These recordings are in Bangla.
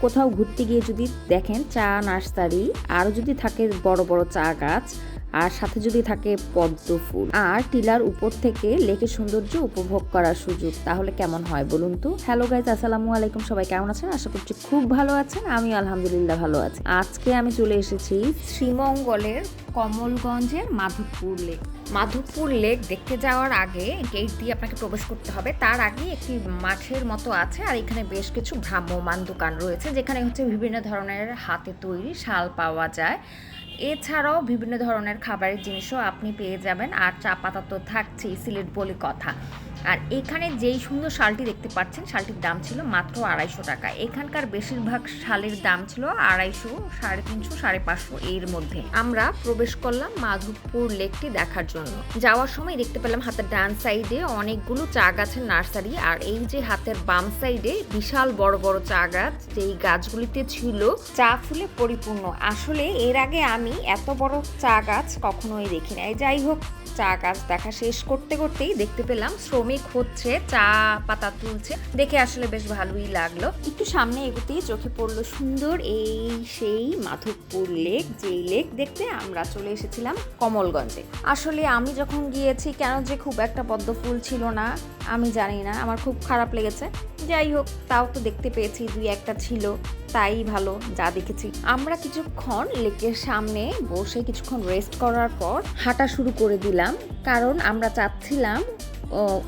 কোথাও ঘুরতে গিয়ে যদি দেখেন চা নার্সারি আরও যদি থাকে বড় বড় চা গাছ আর সাথে যদি থাকে পদ্ম ফুল। আর টিলার উপর থেকে লেকের সৌন্দর্য উপভোগ করার সুযোগ, তাহলে কেমন হয় বলুন তো? হ্যালো গাইজ আসসালামু আলাইকুম, সবাই কেমন আছেন? আশা করছি খুব ভালো আছেন আমি আলহামদুলিল্লাহ ভালো আছি। আজকে আমি চলে এসেছি শ্রীমঙ্গলের কমলগঞ্জের মাধবপুর লেক। মাধবপুর লেক দেখতে যাওয়ার আগে গেট দিয়ে আপনাকে প্রবেশ করতে হবে। তার আগে একটি মাঠের মতো আছে আর এখানে বেশ কিছু ভ্রাম্যমান দোকান রয়েছে, যেখানে হচ্ছে বিভিন্ন ধরনের হাতে তৈরি শাল পাওয়া যায়। এছাড়াও বিভিন্ন ধরনের খাবারের জিনিসও আপনি পেয়ে যাবেন। আর চা পাতা তো থাকছেই, সিলেট বলে কথা। আর এখানে যেই সুন্দর শালটি দেখতে পাচ্ছেন, শালটির দাম ছিল মাত্র আড়াইশো টাকা। এখানকার বেশিরভাগ শালের দাম ছিল আড়াইশো, সাড়ে তিনশো, সাড়ে পাঁচশো এর মধ্যে। আমরা প্রবেশ করলাম মাধবপুর লেকটি দেখার জন্য। যাওয়ার সময় দেখতে পেলাম হাতের ডান সাইডে অনেকগুলো চা গাছের নার্সারি, আর এই যে হাতের বাম সাইডে বিশাল বড় বড় চা গাছ, যেই গাছগুলিতে ছিল চা ফুলে পরিপূর্ণ। আসলে এর আগে আমি এত বড় চা গাছ কখনোই দেখি নাই যাই হোক, চা গাছ দেখা শেষ করতে করতেই দেখতে পেলাম শ্রমিক হচ্ছে চা পাতা তুলছে। দেখে আসলে বেশ ভালোই লাগল। একটু সামনে এগোতেই চোখে পড়ল সুন্দর এই সেই মাধবপুর লেক, যেই লেক দেখতে আমরা চলে এসেছিলাম কমলগঞ্জে। আসলে আমি যখন গিয়েছি, কেন যে খুব একটা পদ্ম ফুল ছিল না, আমি জানি না, আমার খুব খারাপ লেগেছে। যাই হোক, তাও তো দেখতে পেয়েছি, দুই একটা ছিল, তাই ভালো, যা দেখেছি। আমরা কিছুক্ষণ লেকের সামনে বসে কিছুক্ষণ রেস্ট করার পর হাঁটা শুরু করে দিলাম, কারণ আমরা চাচ্ছিলাম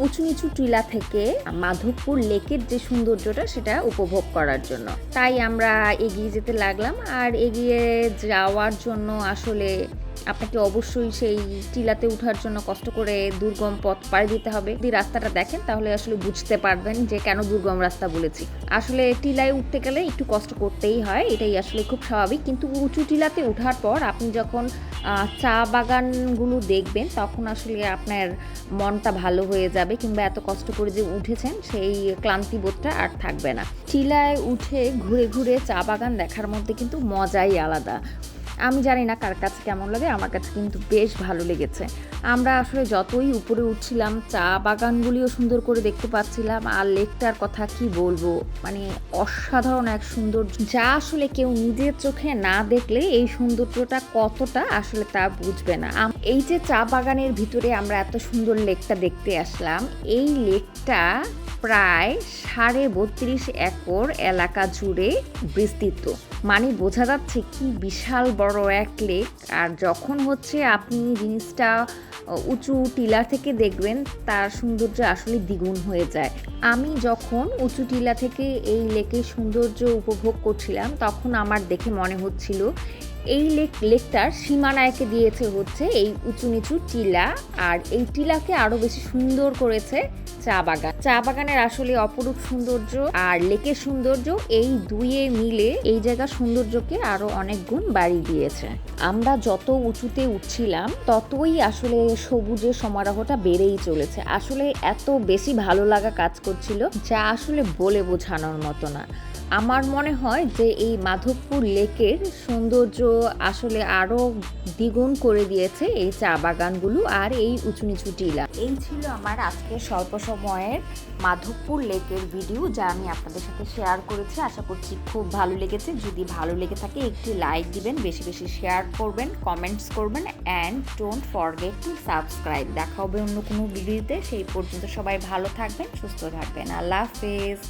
উঁচু নিচু টিলা থেকে মাধবপুর লেকের যে সৌন্দর্যটা সেটা উপভোগ করার জন্য। তাই আমরা এগিয়ে যেতে লাগলাম আর এগিয়ে যাওয়ার জন্য আসলে আপনাকে অবশ্যই সেই টিলাতে ওঠার জন্য কষ্ট করে দুর্গম পথ পাড়ি দিতে হবে। যদি রাস্তাটা দেখেন, তাহলে আসলে বুঝতে পারবেন যে কেন দুর্গম রাস্তা বলেছি। আসলে টিলায় উঠতে গেলে একটু কষ্ট করতেই হয়, এটাই আসলে খুব স্বাভাবিক। কিন্তু উঁচু টিলাতে ওঠার পর আপনি যখন চা বাগানগুলো দেখবেন, তখন আসলে আপনার মনটা ভালো হয়ে যাবে কিংবা এত কষ্ট করে যে উঠেছেন, সেই ক্লান্তিবোধটা আর থাকবে না। টিলায় উঠে ঘুরে ঘুরে চা বাগান দেখার মধ্যে কিন্তু মজাই আলাদা। আমি জানি না কার কাছে কেমন লাগে, আমার কাছে কিন্তু বেশ ভালো লেগেছে। আমরা আসলে যতই উপরে উঠছিলাম, চা বাগানগুলিও সুন্দর করে দেখতে পাচ্ছিলাম, আর লেকটার কথা কি বলব? মানে অসাধারণ এক সুন্দর যা আসলে কেউ নিজের চোখে না দেখলে এই সৌন্দর্যটা কতটা আসলে তা বুঝবে না। এই যে চা বাগানের ভিতরে আমরা এত সুন্দর লেকটা দেখতে আসলাম, এই লেকটা প্রায় সাড়ে বত্রিশ একর এলাকা জুড়ে বিস্তৃত। মানে বোঝা যাচ্ছে কি বিশাল বড় এক লেক। আর যখন হচ্ছে আপনি জিনিসটা উঁচু টিলা থেকে দেখবেন, তার সৌন্দর্য আসলে দ্বিগুণ হয়ে যায়। আমি যখন উঁচু টিলা থেকে এই লেকের সৌন্দর্য উপভোগ করছিলাম, তখন আমার দেখে মনে হচ্ছিল এই লেক লেকটার সীমানায়কে দিয়েছে হচ্ছে এই উঁচু নিচু টিলা, আর এই টিলাকে আরও বেশি সুন্দর করেছে চা বাগান। চা বাগানের আসলে অপরূপ সৌন্দর্য আর লেকের সৌন্দর্য এই দুইয়ে মিলে এই জায়গার সৌন্দর্যকে আরও অনেক গুণ বাড়িয়ে দিয়েছে। আমরা যত উঁচুতে উঠছিলাম, ততই আসলে সবুজের সমারোহটা বেড়েই চলেছে। আসলে এত বেশি ভালো লাগা কাজ করছিল, যা আসলে বলে বোঝানোর মতো না। আমার মনে হয় যে এই মাধবপুর লেকের সৌন্দর্য আসলে আরও দ্বিগুণ করে দিয়েছে এই চা বাগানগুলো আর এই উঁচু নিচু টিলা। এই ছিল আমার আজকে স্বল্প সময়ের মাধবপুর লেকের ভিডিও যা আমি আপনাদের সাথে শেয়ার করেছি। আশা করছি খুব ভালো লেগেছে। যদি ভালো লেগে থাকে, একটি লাইক দিবেন, বেশি বেশি শেয়ার করবেন কমেন্টস করবেন and don't forget to subscribe দেখা হবে অন্য কোনো ভিডিওতে সেই পর্যন্ত সবাই ভালো থাকবেন, সুস্থ থাকবেন। আল্লাহ হাফেজ।